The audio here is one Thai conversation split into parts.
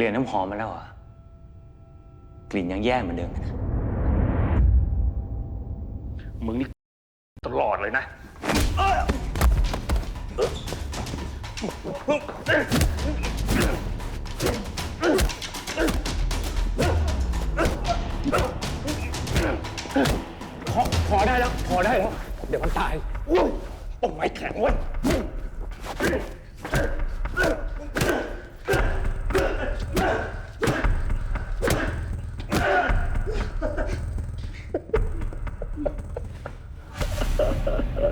ลี่ยนน้ำหอมมาแล้วเหรอะกลิ่นยังแย่เหมือนเดิมนะมึงนี่ตลอดเลยนะ พอพอได้แล้ว พอได้แล้ว เดี๋ยวมันตายโอ้ยต้นไม้แข็งเว้ย ท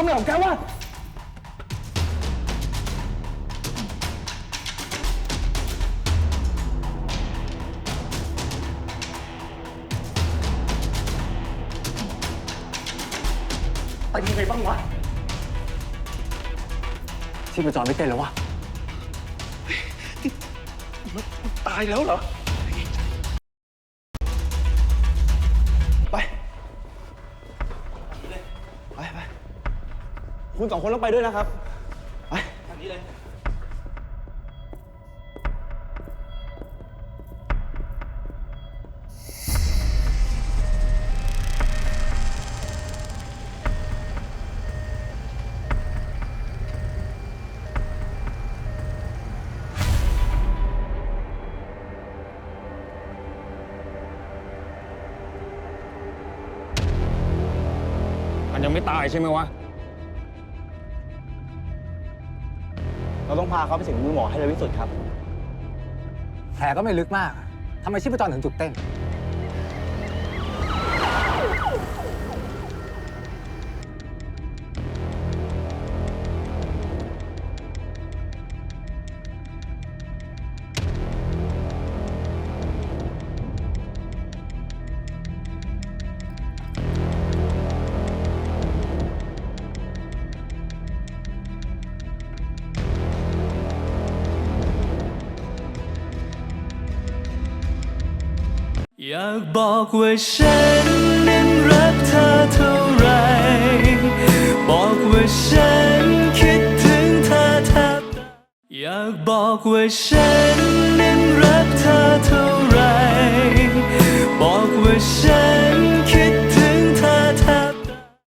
ำอะไรของแกวะ เป็นยังไงบ้างวะที่ประจรไม่เต้นแล้ววะตายแล้วเหรอ ไป ไปไปคุณสองคนต้องไปด้วยนะครับ ไปทางนี้เลย มันยังไม่ตายใช่ไหมวะ เราต้องพาเขาไปถึงมือหมอให้เร็วที่สุดครับ แผลก็ไม่ลึกมาก ทำไมชีพจรถึงจุดเต้น อยากบอกว่าฉันนั้นรักเธอเท่าไร บอกว่าฉันคิดถึงเธอแทบอยากบอกว่าฉันนั้นรักเธอ